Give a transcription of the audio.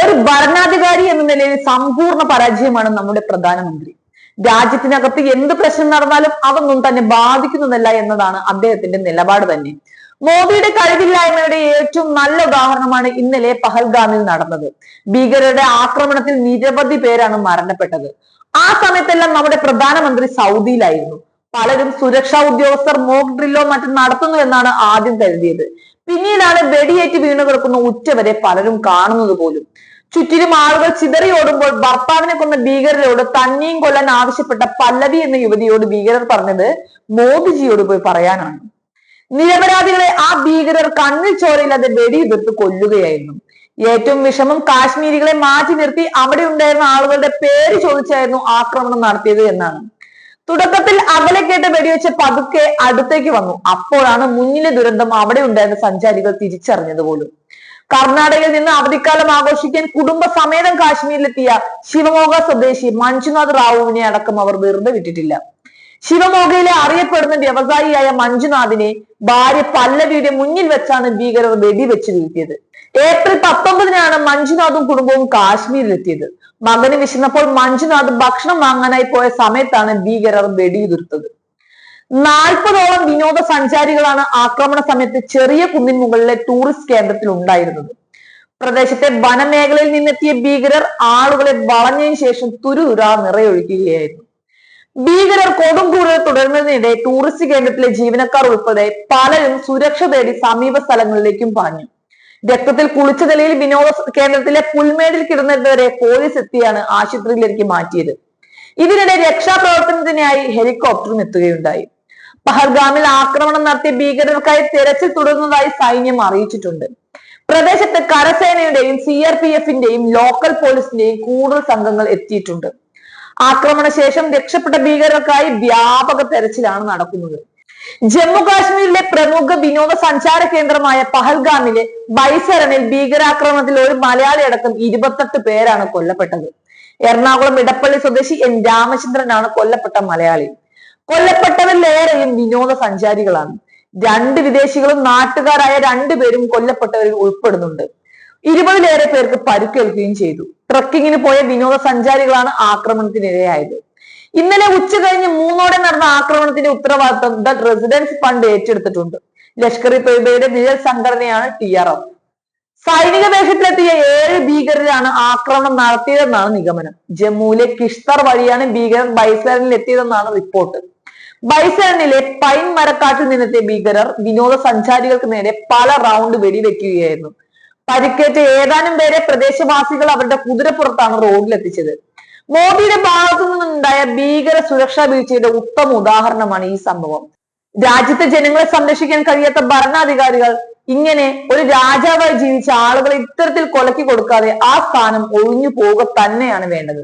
ഒരു ഭരണാധികാരി എന്ന നിലയിൽ സമ്പൂർണ പരാജയമാണ് നമ്മുടെ പ്രധാനമന്ത്രി. രാജ്യത്തിനകത്ത് എന്ത് പ്രശ്നം നടന്നാലും അതൊന്നും തന്നെ ബാധിക്കുന്നതല്ല എന്നതാണ് അദ്ദേഹത്തിന്റെ നിലപാട് തന്നെ. മോദിയുടെ കഴിവില്ലായ്മയുടെ ഏറ്റവും നല്ല ഉദാഹരണമാണ് ഇന്നലെ പഹൽഗാമിൽ നടന്നത്. ഭീകരരുടെ ആക്രമണത്തിൽ നിരവധി പേരാണ് മരണപ്പെട്ടത്. ആ സമയത്തെല്ലാം നമ്മുടെ പ്രധാനമന്ത്രി സൗദിയിലായിരുന്നു. പലരും സുരക്ഷാ ഉദ്യോഗസ്ഥർ മോക്ക് ഡ്രില്ലോ മറ്റും നടത്തുന്നു എന്നാണ് ആദ്യം കരുതിയത്. പിന്നീടാണ് വെടിയേറ്റ് വീണു കിടക്കുന്ന ഉറ്റവരെ പലരും കാണുന്നത് പോലും. ചുറ്റിലും ആളുകൾ ചിതറിയോടുമ്പോൾ ഭർത്താവിനെ കൊന്ന ഭീകരരോട് തന്നെയും കൊല്ലാൻ ആവശ്യപ്പെട്ട പല്ലവി എന്ന യുവതിയോട് ഭീകരർ പറഞ്ഞത് മോദിജിയോട് പോയി പറയാനാണ്. നിരപരാധികളെ ആ ഭീകരർ കണ്ണിൽ ചോരയില്ലാതെ വെടിയുതിർത്ത് കൊല്ലുകയായിരുന്നു. ഏറ്റവും വിഷമം കാശ്മീരികളെ മാറ്റി നിർത്തി അവിടെ ഉണ്ടായിരുന്ന ആളുകളുടെ പേര് ചോദിച്ചായിരുന്നു ആക്രമണം നടത്തിയത് എന്നാണ്. തുടക്കത്തിൽ അകലെ കേട്ട് വെടിവെച്ച് പതുക്കെ അടുത്തേക്ക് വന്നു. അപ്പോഴാണ് മുന്നിലെ ദുരന്തം അവിടെ ഉണ്ടായിരുന്ന സഞ്ചാരികൾ തിരിച്ചറിഞ്ഞത് പോലും. കർണാടകയിൽ നിന്ന് അവധിക്കാലം ആഘോഷിക്കാൻ കുടുംബസമേതം കാശ്മീരിലെത്തിയ ശിവമോഗ സ്വദേശി മഞ്ജുനാഥ് റാവുവിനെ അടക്കം അവർ വെറുതെ വിട്ടിട്ടില്ല. ശിവമോഗയിലെ അറിയപ്പെടുന്ന വ്യവസായിയായ മഞ്ജുനാഥിനെ ഭാര്യ പല്ലവിയുടെ മുന്നിൽ വെച്ചാണ് ഭീകരർ വെടിവെച്ച് വീഴ്ത്തിയത്. ഏപ്രിൽ പത്തൊമ്പതിനാണ് മഞ്ജുനാഥും കുടുംബവും കാശ്മീരിലെത്തിയത്. മകന് വിശന്നപ്പോൾ മഞ്ജുനാഥ് ഭക്ഷണം വാങ്ങാനായി പോയ സമയത്താണ് ഭീകരർ വെടിയുതിർത്തത്. നാൽപ്പതോളം വിനോദസഞ്ചാരികളാണ് ആക്രമണ സമയത്ത് ചെറിയ കുന്നിൻ മുകളിലെ ടൂറിസ്റ്റ് കേന്ദ്രത്തിൽ ഉണ്ടായിരുന്നത്. പ്രദേശത്തെ വനമേഖലയിൽ നിന്നെത്തിയ ഭീകരർ ആളുകളെ വളഞ്ഞതിനു ശേഷം തുരുതുരാ നിറയൊഴിക്കുകയായിരുന്നു ഭീകരർ കൊടുങ്കൂടൽ തുടരുന്നതിനിടെ ടൂറിസ്റ്റ് കേന്ദ്രത്തിലെ ജീവനക്കാർ ഉൾപ്പെടെ പലരും സുരക്ഷ തേടി സമീപ സ്ഥലങ്ങളിലേക്കും പാഞ്ഞു. രക്തത്തിൽ കുളിച്ച നിലയിൽ വിനോദ കേന്ദ്രത്തിലെ പുൽമേടിൽ കിടന്നിരുന്നവരെ പോലീസ് എത്തിയാണ് ആശുപത്രിയിലേക്ക് മാറ്റിയത്. ഇതിനിടെ രക്ഷാപ്രവർത്തനത്തിനായി ഹെലികോപ്റ്ററും എത്തുകയുണ്ടായി. പഹൽഗാമിൽ ആക്രമണം നടത്തിയ ഭീകരർക്കായി തെരച്ചിൽ തുടരുന്നതായി സൈന്യം അറിയിച്ചിട്ടുണ്ട്. പ്രദേശത്ത് കരസേനയുടെയും സി ആർ പി എഫിന്റെയും ലോക്കൽ പോലീസിന്റെയും കൂടുതൽ സംഘങ്ങൾ എത്തിയിട്ടുണ്ട്. ആക്രമണ ശേഷം രക്ഷപ്പെട്ട ഭീകരർക്കായി വ്യാപക തെരച്ചിലാണ് നടക്കുന്നത്. ജമ്മു കാശ്മീരിലെ പ്രമുഖ വിനോദസഞ്ചാര കേന്ദ്രമായ പഹൽഗാമിലെ ബൈസരണിൽ ഭീകരാക്രമണത്തിൽ ഒരു മലയാളി അടക്കം ഇരുപത്തെട്ട് പേരാണ് കൊല്ലപ്പെട്ടത്. എറണാകുളം ഇടപ്പള്ളി സ്വദേശി എൻ രാമചന്ദ്രനാണ് കൊല്ലപ്പെട്ട മലയാളി. കൊല്ലപ്പെട്ടവരിലേറെയും വിനോദസഞ്ചാരികളാണ്. രണ്ട് വിദേശികളും നാട്ടുകാരായ രണ്ടുപേരും കൊല്ലപ്പെട്ടവരിൽ ഉൾപ്പെടുന്നുണ്ട്. ഇരുപതിലേറെ പേർക്ക് പരുക്കേൽക്കുകയും ചെയ്തു. ട്രക്കിങ്ങിന് പോയ വിനോദസഞ്ചാരികളാണ് ആക്രമണത്തിനിരയായത്. ഇന്നലെ ഉച്ച കഴിഞ്ഞ് മൂന്നോടെ നടന്ന ആക്രമണത്തിന്റെ ഉത്തരവാദിത്തം ദ റെസിഡൻസ് ഫണ്ട് ഏറ്റെടുത്തിട്ടുണ്ട്. ലഷ്കർ ഇ തൊയ്ബയുടെ നിഴൽ സംഘടനയാണ് ടി ആർ എഫ്. സൈനിക വേഷത്തിലെത്തിയ ഏഴ് ഭീകരരാണ് ആക്രമണം നടത്തിയതെന്നാണ് നിഗമനം. ജമ്മുവിലെ കിഷ്തർ വഴിയാണ് ഭീകരൻ ബൈസരനിൽ എത്തിയതെന്നാണ് റിപ്പോർട്ട്. ബൈസരനിലെ പൈൻ മരക്കാട്ടിൽ നിന്നെത്തിയ ഭീകരർ വിനോദസഞ്ചാരികൾക്ക് നേരെ പല റൗണ്ട് വെടിവെക്കുകയായിരുന്നു. പരിക്കേറ്റ ഏതാനും പേരെ പ്രദേശവാസികൾ അവരുടെ കുതിരപ്പുറത്താണ് റോഡിലെത്തിച്ചത്. മോദിയുടെ ഭാഗത്തു നിന്നുണ്ടായ ഭീകര സുരക്ഷാ വീഴ്ചയുടെ ഉത്തമ ഉദാഹരണമാണ് ഈ സംഭവം. രാജ്യത്തെ ജനങ്ങളെ സംരക്ഷിക്കാൻ കഴിയാത്ത ഭരണാധികാരികൾ ഇങ്ങനെ ഒരു രാജാവായി ജീവിച്ച ആളുകളെ ഇത്തരത്തിൽ കൊലക്കി കൊടുക്കാതെ ആ സ്ഥാനം ഒഴിഞ്ഞു പോവുക തന്നെയാണ് വേണ്ടത്.